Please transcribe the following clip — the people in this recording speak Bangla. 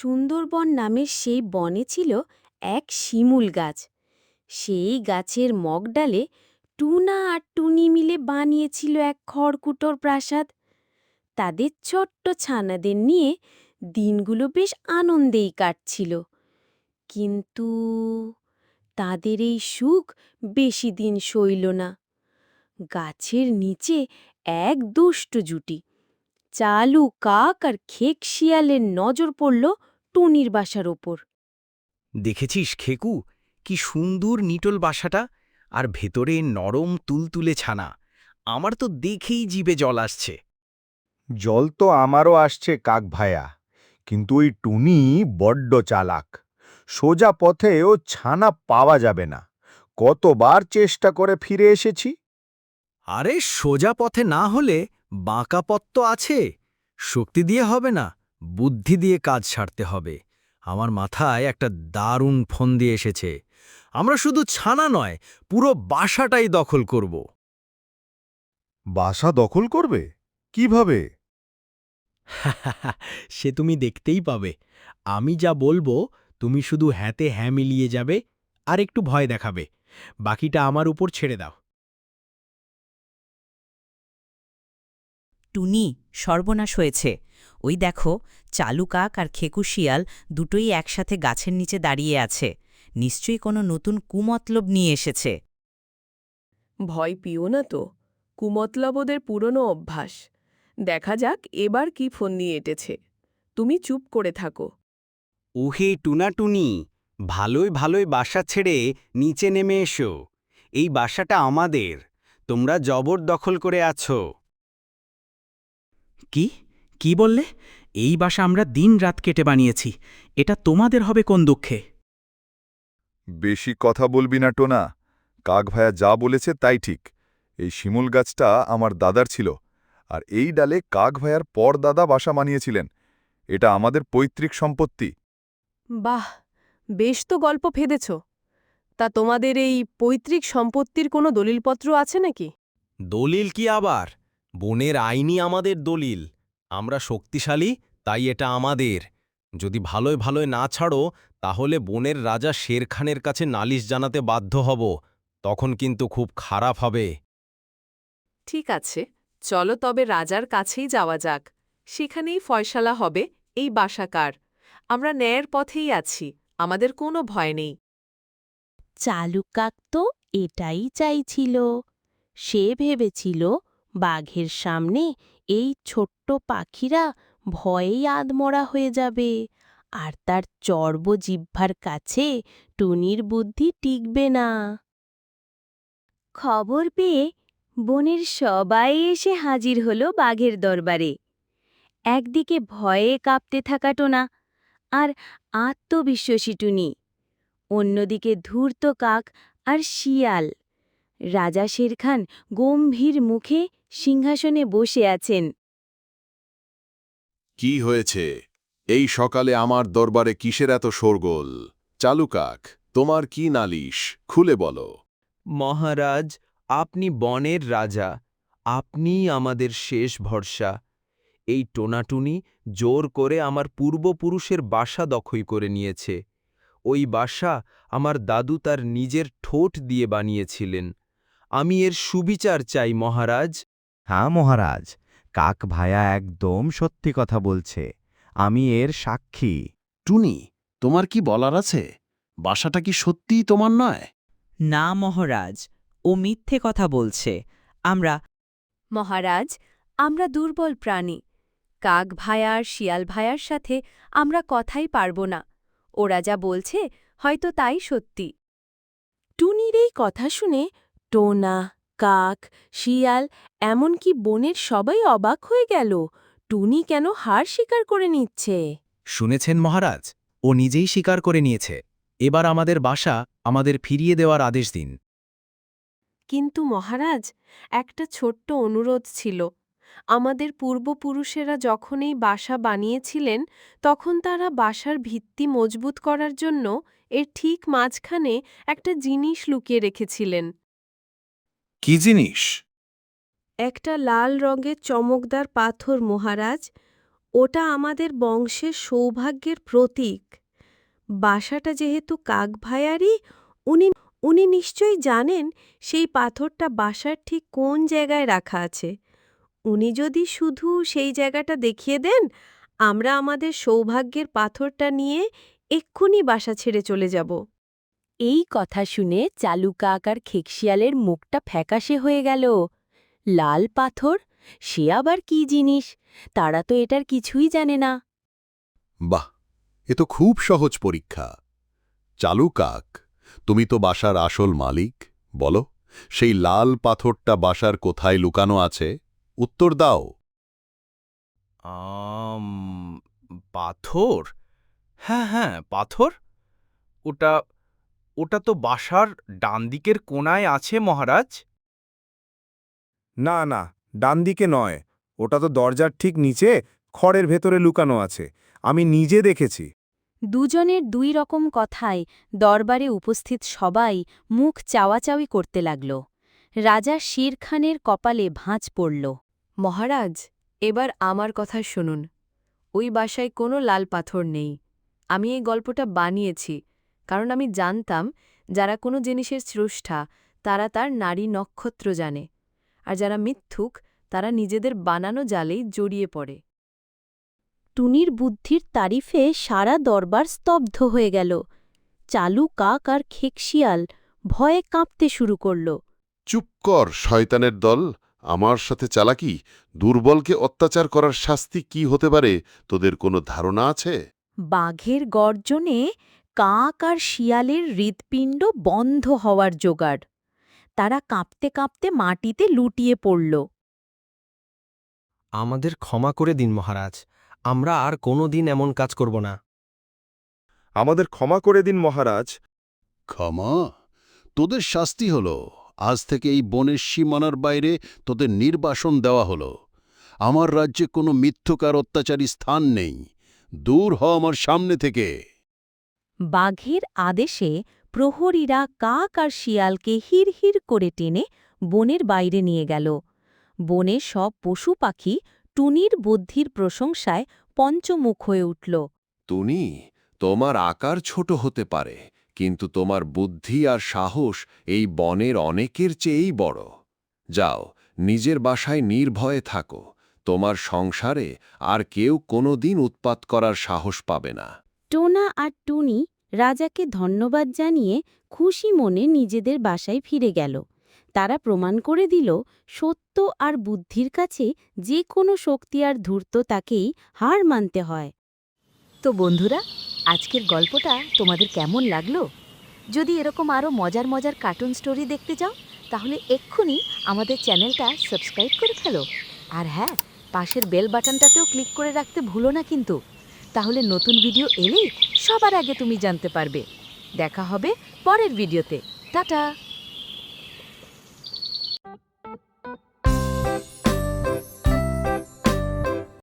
সুন্দরবন নামের সেই বনে ছিল এক শিমুল গাছ। সেই গাছের মগডালে টুনা আর টুনি মিলে বানিয়েছিল এক খড়কুটোর প্রাসাদ। তাদের ছোট্ট ছানাদের নিয়ে দিনগুলো বেশ আনন্দেই কাটছিল। কিন্তু তাদের এই সুখ বেশি দিন সইল না। গাছের নিচে এক দুষ্ট জুটি। চালু কাক আর খেক শিয়ালের নজর পড়ল টুনির বাসার ওপর। দেখেছিস খেকু? কি সুন্দর নিটল বাসাটা। আর ভেতরে নরম তুলতুলে ছানা। আমার তো দেখেই জিভে জল আসছে। জল তো আমারও আসছে কাক ভায়া। কিন্তু ওই টুনি বড্ড চালাক। সোজা পথে ও ছানা পাওয়া যাবে না। কতবার চেষ্টা করে ফিরে এসেছি। আরে সোজা পথে না হলে বাঁকা পথ তো আছে। শক্তি দিয়ে হবে না। বুদ্ধি দিয়ে কাজ ছাড়তে হবে। আমার মাথায় একটা দারুণ ফোন দিয়ে এসেছে। আমরা শুধু ছানা নয় পুরো বাসাটাই দখল করব। বাসা দখল করবে? কীভাবে? সে তুমি দেখতেই পাবে। আমি যা বলব তুমি শুধু হ্যাঁতে হ্যাঁ মিলিয়ে যাবে আর একটু ভয় দেখাবে। বাকিটা আমার উপর ছেড়ে দাও। টুনি সর্বনাশ হয়েছে। ওই দেখো চালু কাক আর খেকু শিয়াল দুটোই একসাথে গাছের নিচে দাঁড়িয়ে আছে। নিশ্চয়ই কোনো নতুন কুমতলব নিয়ে এসেছে। ভয় পিও না তো কুমতলব ওদের পুরনো অভ্যাস। দেখা যাক এবার কি ফোন নিয়ে এঁটেছে। তুমি চুপ করে থাকো। ওহে টুনাটুনি ভালোই ভালোই বাসা ছেড়ে নিচে নেমে এসো। এই বাসাটা আমাদের তোমরা জবরদখল করে আছো। কি? কি বললে? এই বাসা আমরা দিন রাত কেটে বানিয়েছি। এটা তোমাদের হবে কোন দুঃখে? বেশি কথা বলবি না টোনা। কাক ভায়া যা বলেছে তাই ঠিক। এই শিমুল গাছটা আমার দাদার ছিল আর এই ডালে কাক ভায়ার পর দাদা বাসা বানিয়েছিলেন। এটা আমাদের পৈতৃক সম্পত্তি। বাহ! বেশ তো গল্প ফেদেছ। তা তোমাদের এই পৈতৃক সম্পত্তির কোনো দলিলপত্র আছে নাকি? দলিল কি আবার? বনের আইনই আমাদের দলিল। আমরা শক্তিশালী তাই এটা আমাদের। যদি ভালোই ভালোই না ছাড়ো তাহলে বনের রাজা শেরখানের কাছে নালিশ জানাতে বাধ্য হব তখন কিন্তু খুব খারাপ হবে। ঠিক আছে চলো তবে রাজার কাছেই যাওয়া যাক। সেখানেই ফয়সালা হবে এই বাসাকার। আমরা ন্যায়ের পথেই আছি আমাদের কোনো ভয় নেই। চালু কাক তো এটাই চাইছিল। সে ভেবেছিল বাঘের সামনে এই ছোট্ট পাখিরা ভয়েই আদমরা হয়ে যাবে। আর তার চর্ব জিহ্বার কাছে টুনির বুদ্ধি টিকবে না। খবর পেয়ে বনের সবাই এসে হাজির হলো বাঘের দরবারে। একদিকে ভয়ে কাঁপতে থাকা টোনা আর আত্মবিশ্বাসী টুনি। অন্যদিকে ধূর্ত কাক আর শিয়াল। রাজা শেরখান গম্ভীর মুখে সিংহাসনে বসে আছেন। কি হয়েছে? এই সকালে আমার দরবারে কিসের এত শোরগোল? চালুকাক তোমার কি নালিশ? খুলে বলো। মহারাজ আপনি বনের রাজা আপনিই আমাদের শেষ ভরসা। এই টোনাটুনি জোর করে আমার পূর্বপুরুষের বাসা দখল করে নিয়েছে। ওই বাসা আমার দাদু তার নিজের ঠোঁট দিয়ে বানিয়েছিলেন। আমি এর সুবিচার চাই মহারাজ। হ্যাঁ মহারাজ। কাক ভায়া একদম সত্যি কথা বলছে। আমি এর সাক্ষী। টুনি তোমার কি বলার আছে? বাসাটা কি সত্যিই তোমার নয়? না মহারাজ ও মিথ্যে কথা বলছে। আমরা মহারাজ আমরা দুর্বল প্রাণী। কাক ভায়ার শিয়াল ভায়ার সাথে আমরা কথাই পারব না। ওরা যা বলছে হয়তো তাই সত্যি। টুনির এই কথা শুনে টোনা কাক শিয়াল এমনকি বনের সবাই অবাক হয়ে গেল। টুনি কেন হার স্বীকার করে নিচ্ছে? শুনেছেন মহারাজ ও নিজেই স্বীকার করে নিয়েছে। এবার আমাদের বাসা আমাদের ফিরিয়ে দেওয়ার আদেশ দিন। কিন্তু মহারাজ একটা ছোট্ট অনুরোধ ছিল। আমাদের পূর্বপুরুষেরা যখন এই বাসা বানিয়েছিলেন তখন তারা বাসার ভিত্তি মজবুত করার জন্য এর ঠিক মাঝখানে একটা জিনিস লুকিয়ে রেখেছিলেন। কি জিনিস? একটা লাল রঙের চমকদার পাথর, মহারাজ। ওটা আমাদের বংশের সৌভাগ্যের প্রতীক। বাসাটা যেহেতু কাক ভায়ারই উনি উনি নিশ্চয়ই জানেন সেই পাথরটা বাসার ঠিক কোন জায়গায় রাখা আছে। উনি যদি শুধু সেই জায়গাটা দেখিয়ে দেন, আমরা আমাদের সৌভাগ্যের পাথরটা নিয়ে এক্ষুনি বাসা ছেড়ে চলে যাব। এই কথা শুনে চালু কাক আর খেকশিয়ালের মুখটা ফ্যাকাশে হয়ে গেল। লাল পাথর? সে আবার কি জিনিস? তারা তো এটার কিছুই জানে না। বাহ এ তো খুব সহজ পরীক্ষা। চালু কাক তুমি তো বাসার আসল মালিক বলো সেই লাল পাথরটা বাসার কোথায় লুকানো আছে? উত্তর দাও। আম, পাথর? হ্যাঁ হ্যাঁ পাথর? ওটা ওটা তো বাসার ডান দিকের কোণায় আছে মহারাজ? না না ডান দিকে নয়। ওটা তো দরজার ঠিক নিচে খড়ের ভেতরে লুকানো আছে। আমি নিজে দেখেছি। দুজনের দুই রকম কথায় দরবারে উপস্থিত সবাই মুখ চাওয়াচাওয়ি করতে লাগল। রাজা শির খানের কপালে ভাঁজ পড়ল। মহারাজ এবার আমার কথা শুনুন। ওই বাসায় কোনো লাল পাথর নেই। আমি এই গল্পটা বানিয়েছি। কারণ আমি জানতাম যারা কোনো জিনিসের স্রষ্টা তারা তার নারী নক্ষত্র জানে আর যারা মিথ্যুক তারা নিজেদের বানানো জালেই জড়িয়ে পড়ে। টুনির বুদ্ধির তারিফে সারা দরবার স্তব্ধ হয়ে গেল। চালু কাক আর খেকশিয়াল ভয়ে কাঁপতে শুরু করল। চুপ কর শয়তানের দল! আমার সাথে চালাকি? দুর্বলকে অত্যাচার করার শাস্তি কি হতে পারে? তোদের কোনো ধারণা আছে? বাঘের গর্জনে কাক আর শিয়ালের হৃৎপিণ্ড বন্ধ হওয়ার জোগাড়। তারা কাঁপতে কাঁপতে মাটিতে লুটিয়ে পড়ল। আমাদের ক্ষমা করে দিন মহারাজ আমরা আর কোনো দিন এমন কাজ করব না। আমাদের ক্ষমা করে দিন মহারাজ। ক্ষমা? তোদের শাস্তি হল। আজ থেকে এই বনের সীমানার বাইরে তোদের নির্বাসন দেওয়া হল। আমার রাজ্যে কোনো মিথ্যকার অত্যাচারী স্থান নেই। দূর হ আমার সামনে থেকে। বাঘের আদেশে প্রহরীরা কাক আর শিয়ালকে হিড়হিড় করে টেনে বনের বাইরে নিয়ে গেল। বনে সব পশু পাখি টুনির বুদ্ধির প্রশংসায় পঞ্চমুখ হয়ে উঠল। টুনি, তোমার আকার ছোট হতে পারে, কিন্তু তোমার বুদ্ধি আর সাহস এই বনের অনেকের চেয়েই বড়। যাও, নিজের বাসায় নির্ভয়ে থাকো, তোমার সংসারে আর কেউ কোনোদিন উৎপাত করার সাহস পাবে না। টোনা আর টুনি রাজাকে ধন্যবাদ জানিয়ে খুশি মনে নিজেদের বাসায় ফিরে গেল। তারা প্রমাণ করে দিল, সত্য আর বুদ্ধির কাছে যে কোনো শক্তি আর ধূর্ত তাকেই হার মানতে হয়। তো বন্ধুরা, আজকের গল্পটা তোমাদের কেমন লাগল? যদি এরকম আরও মজার মজার কার্টুন স্টোরি দেখতে চাও, তাহলে এক্ষুনি আমাদের চ্যানেলটা সাবস্ক্রাইব করে ফেলো। আর হ্যাঁ পাশের বেল বাটনটাতেও ক্লিক করে রাখতে ভুলো না কিন্তু। তাহলে নতুন ভিডিও এলেই সবার আগে তুমি জানতে পারবে। দেখা হবে পরের ভিডিওতে। টাটা!